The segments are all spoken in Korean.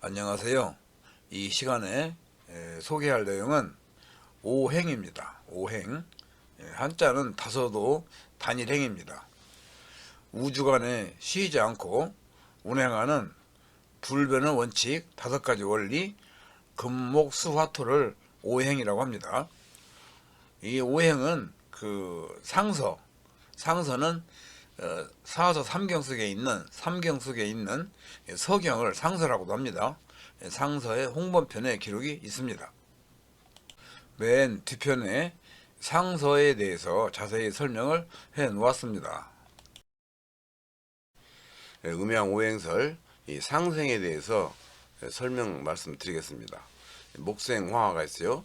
안녕하세요. 이 시간에 에, 소개할 내용은 오행입니다. 오행. 예, 한자는 다소도 단일행입니다. 우주간에 쉬지 않고 운행하는 불변의 원칙 다섯 가지 원리 금목수화토를 오행이라고 합니다. 이 오행은 그 상서, 상서는 어, 사서 삼경 속에 있는 삼경 속에 있는 서경을 상서라고도 합니다. 상서의 홍범편에 기록이 있습니다. 맨 뒤편에 상서에 대해서 자세히 설명을 해 놓았습니다. 예, 음양 오행설 이 상생에 대해서 설명 말씀드리겠습니다. 목생화가 있어요.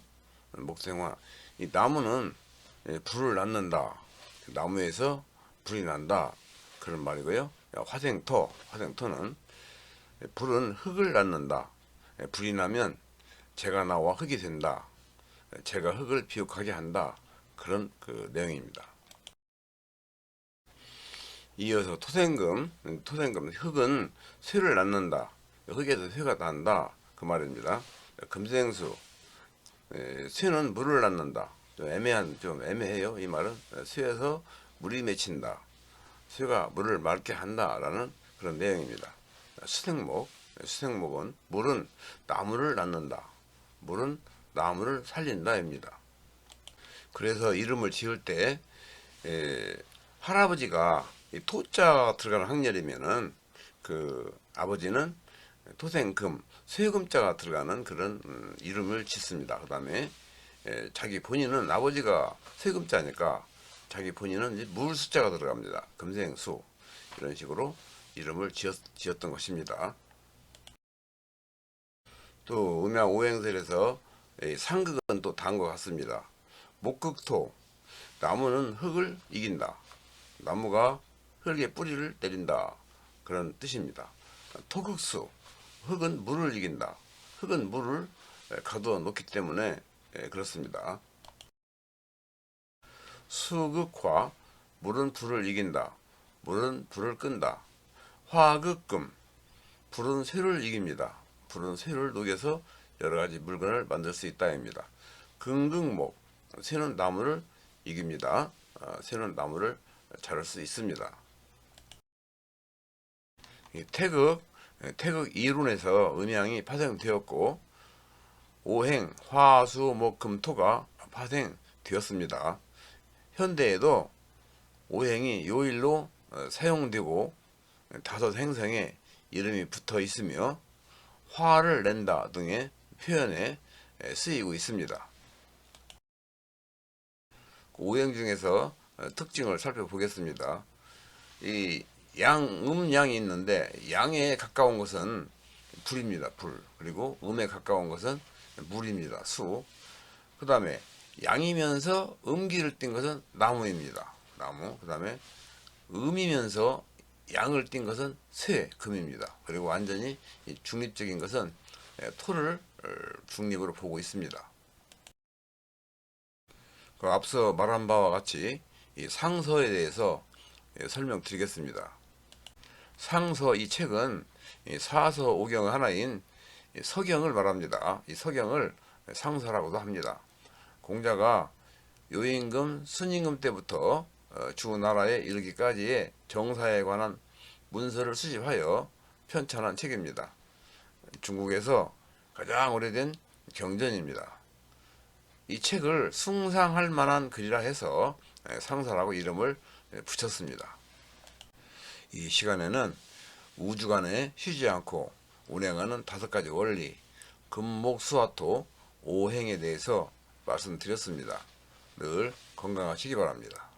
목생화. 이 나무는 예, 불을 낳는다. 나무에서 불이 난다. 그런 말이고요. 화생토, 화생토는 불은 흙을 낳는다. 불이 나면 재가 나와 흙이 된다. 재가 흙을 비옥하게 한다. 그런 그 내용입니다. 이어서 토생금, 토생금, 흙은 쇠를 낳는다. 흙에서 쇠가 난다. 그 말입니다. 금생수, 에, 쇠는 물을 낳는다. 좀 애매한, 좀 애매해요. 이 말은. 쇠에서 물이 맺힌다. 쇠가 물을 맑게 한다라는 그런 내용입니다. 수생목, 수생목은 물은 나무를 낳는다. 물은 나무를 살린다입니다. 그래서 이름을 지을 때 에, 할아버지가 이 토자 들어가는 학렬이면은 그 아버지는 토생금, 쇠금자가 들어가는 그런 음, 이름을 짓습니다. 그 다음에 자기 본인은 아버지가 쇠금자니까 자기 본인은 물 숫자가 들어갑니다. 금생수 이런 식으로 이름을 지었, 지었던 것입니다. 또 음양 오행설에서 이 상극은 또것 같습니다. 목극토 나무는 흙을 이긴다. 나무가 흙에 뿌리를 내린다. 그런 뜻입니다. 토극수 흙은 물을 이긴다. 흙은 물을 가두어 놓기 때문에 그렇습니다. 수극화 물은 불을 이긴다. 물은 불을 끈다. 화극금 불은 쇠를 이깁니다. 불은 쇠를 녹여서 여러 가지 물건을 만들 수 있다입니다. 금극목 쇠는 나무를 이깁니다. 아, 쇠는 나무를 자를 수 있습니다. 이 태극 태극 이론에서 음양이 파생되었고 오행 화 수 목 금 토가 파생되었습니다. 현대에도 오행이 요일로 어, 사용되고 다섯 행성에 이름이 붙어 있으며 화를 낸다 등의 표현에 쓰이고 있습니다. 오행 중에서 어, 특징을 살펴보겠습니다. 이 양, 음, 양이 있는데 양에 가까운 것은 불입니다. 불. 그리고 음에 가까운 것은 물입니다. 수. 그 다음에 양이면서 음기를 띈 것은 나무입니다. 나무. 그 다음에 음이면서 양을 띈 것은 쇠, 금입니다. 그리고 완전히 중립적인 것은 토를 어, 중립으로 보고 있습니다. 그 앞서 말한 바와 같이 이 상서에 대해서 설명드리겠습니다. 상서 이 책은 사서 오경 하나인 서경을 말합니다. 이 서경을 상서라고도 합니다. 공자가 요임금, 순임금 때부터 어, 주나라에 이르기까지의 정사에 관한 문서를 수집하여 편찬한 책입니다. 중국에서 가장 오래된 경전입니다. 이 책을 숭상할 만한 글이라 해서 상사라고 이름을 붙였습니다. 이 시간에는 우주간에 쉬지 않고 운행하는 다섯 가지 원리, 금목수화토 오행에 대해서 말씀드렸습니다. 늘 건강하시기 바랍니다.